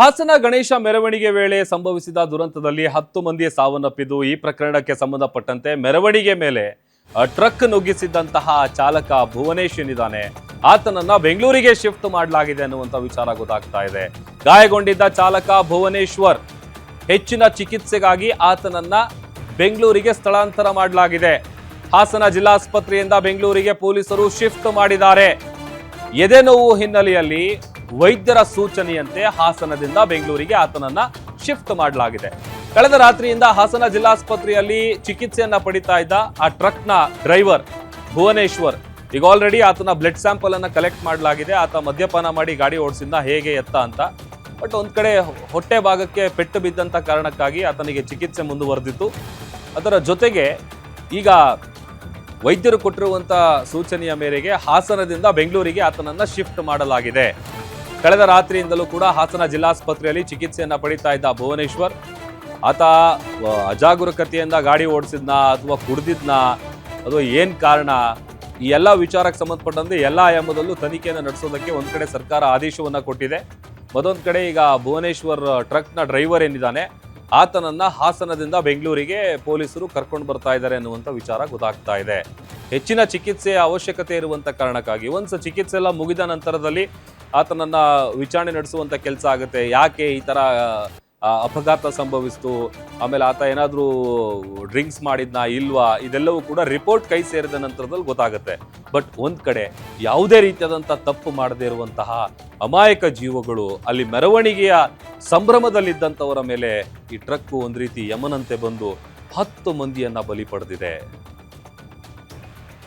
ಹಾಸನ ಗಣೇಶ ಮೆರವಣಿಗೆ ವೇಳೆ ಸಂಭವಿಸಿದ ದುರಂತದಲ್ಲಿ ಹತ್ತು ಮಂದಿ ಸಾವನ್ನಪ್ಪಿದ್ದು ಈ ಪ್ರಕರಣಕ್ಕೆ ಸಂಬಂಧಪಟ್ಟಂತೆ ಮೆರವಣಿಗೆ ಮೇಲೆ ಟ್ರಕ್ ನುಗ್ಗಿಸಿದ್ದಂತಹ ಚಾಲಕ ಭುವನೇಶ್ ಏನಿದ್ದಾನೆ ಆತನನ್ನ ಬೆಂಗಳೂರಿಗೆ ಶಿಫ್ಟ್ ಮಾಡಲಾಗಿದೆ ಅನ್ನುವಂತ ವಿಚಾರ ಗೊತ್ತಾಗ್ತಾ ಇದೆ. ಗಾಯಗೊಂಡಿದ್ದ ಚಾಲಕ ಭುವನೇಶ್ವರ್ ಹೆಚ್ಚಿನ ಚಿಕಿತ್ಸೆಗಾಗಿ ಆತನನ್ನ ಬೆಂಗಳೂರಿಗೆ ಸ್ಥಳಾಂತರ ಮಾಡಲಾಗಿದೆ. ಹಾಸನ ಜಿಲ್ಲಾಸ್ಪತ್ರೆಯಿಂದ ಬೆಂಗಳೂರಿಗೆ ಪೊಲೀಸರು ಶಿಫ್ಟ್ ಮಾಡಿದ್ದಾರೆ. ಎದೆ ನೋವು ಹಿನ್ನೆಲೆಯಲ್ಲಿ ವೈದ್ಯರ ಸೂಚನೆಯಂತೆ ಹಾಸನದಿಂದ ಬೆಂಗಳೂರಿಗೆ ಆತನನ್ನ ಶಿಫ್ಟ್ ಮಾಡಲಾಗಿದೆ. ಕಳೆದ ರಾತ್ರಿಯಿಂದ ಹಾಸನ ಜಿಲ್ಲಾಸ್ಪತ್ರೆಯಲ್ಲಿ ಚಿಕಿತ್ಸೆಯನ್ನ ಪಡಿತಾ ಇದ್ದ ಆ ಟ್ರಕ್ನ ಡ್ರೈವರ್ ಭುವನೇಶ್ವರ್, ಈಗ ಆಲ್ರೆಡಿ ಆತನ ಬ್ಲಡ್ ಸ್ಯಾಂಪಲ್ ಅನ್ನ ಕಲೆಕ್ಟ್ ಮಾಡಲಾಗಿದೆ. ಆತ ಮದ್ಯಪಾನ ಮಾಡಿ ಗಾಡಿ ಓಡಿಸಿದ್ದ ಹೇಗೆ ಎತ್ತ ಅಂತ. ಬಟ್ ಒಂದ್ ಕಡೆ ಹೊಟ್ಟೆ ಭಾಗಕ್ಕೆ ಪೆಟ್ಟು ಬಿದ್ದಂತ ಕಾರಣಕ್ಕಾಗಿ ಆತನಿಗೆ ಚಿಕಿತ್ಸೆ ಮುಂದುವರೆದಿತ್ತು. ಅದರ ಜೊತೆಗೆ ಈಗ ವೈದ್ಯರು ಕೊಟ್ಟಿರುವಂತಹ ಸೂಚನೆಯ ಮೇರೆಗೆ ಹಾಸನದಿಂದ ಬೆಂಗಳೂರಿಗೆ ಆತನನ್ನ ಶಿಫ್ಟ್ ಮಾಡಲಾಗಿದೆ. ಕಳೆದ ರಾತ್ರಿಯಿಂದಲೂ ಕೂಡ ಹಾಸನ ಜಿಲ್ಲಾಸ್ಪತ್ರೆಯಲ್ಲಿ ಚಿಕಿತ್ಸೆಯನ್ನ ಪಡಿತಾ ಇದ್ದ ಭುವನೇಶ್ವರ್. ಆತ ಅಜಾಗರೂಕತೆಯಿಂದ ಗಾಡಿ ಓಡಿಸಿದ್ನ ಅಥವಾ ಕುಡ್ದಿದ್ನ? ಅಥವಾ ಏನು ಕಾರಣ? ಈ ಎಲ್ಲ ವಿಚಾರಕ್ಕೆ ಸಂಬಂಧಪಟ್ಟಂತೆ ಎಲ್ಲ ಆಯಾಮದಲ್ಲೂ ತನಿಖೆಯನ್ನು ನಡೆಸೋದಕ್ಕೆ ಒಂದು ಕಡೆ ಸರ್ಕಾರ ಆದೇಶವನ್ನ ಕೊಟ್ಟಿದೆ. ಮತ್ತೊಂದು ಕಡೆ ಈಗ ಭುವನೇಶ್ವರ್ ಟ್ರಕ್ನ ಡ್ರೈವರ್ ಏನಿದ್ದಾನೆ, ಆತನನ್ನ ಹಾಸನದಿಂದ ಬೆಂಗಳೂರಿಗೆ ಪೊಲೀಸರು ಕರ್ಕೊಂಡು ಬರ್ತಾ ಇದ್ದಾರೆ ಅನ್ನುವಂಥ ವಿಚಾರ ಗೊತ್ತಾಗ್ತಾ ಇದೆ. ಹೆಚ್ಚಿನ ಚಿಕಿತ್ಸೆಯ ಅವಶ್ಯಕತೆ ಇರುವಂತ ಕಾರಣಕ್ಕಾಗಿ ಒಂದು ಚಿಕಿತ್ಸೆ ಎಲ್ಲ ಮುಗಿದ ನಂತರದಲ್ಲಿ ಆತನನ್ನ ವಿಚಾರಣೆ ನಡೆಸುವಂತ ಕೆಲಸ ಆಗುತ್ತೆ. ಯಾಕೆ ಈ ತರ ಅಪಘಾತ ಸಂಭವಿಸ್ತು? ಆಮೇಲೆ ಆತ ಏನಾದರೂ ಡ್ರಿಂಕ್ಸ್ ಮಾಡಿದ್ನಾ ಇಲ್ವಾ? ಇದೆಲ್ಲವೂ ಕೂಡ ರಿಪೋರ್ಟ್ ಕೈ ಸೇರಿದ ನಂತರದಲ್ಲಿ ಗೊತ್ತಾಗುತ್ತೆ. ಬಟ್ ಒಂದ್ ಕಡೆ ಯಾವುದೇ ರೀತಿಯಾದಂಥ ತಪ್ಪು ಮಾಡದೇ ಇರುವಂತಹ ಅಮಾಯಕ ಜೀವಗಳು ಅಲ್ಲಿ ಮೆರವಣಿಗೆಯ ಸಂಭ್ರಮದಲ್ಲಿದ್ದಂಥವರ ಮೇಲೆ ಈ ಟ್ರಕ್ ಒಂದು ರೀತಿ ಯಮನಂತೆ ಬಂದು ಹತ್ತು ಮಂದಿಯನ್ನ ಬಲಿ ಪಡೆದಿದೆ.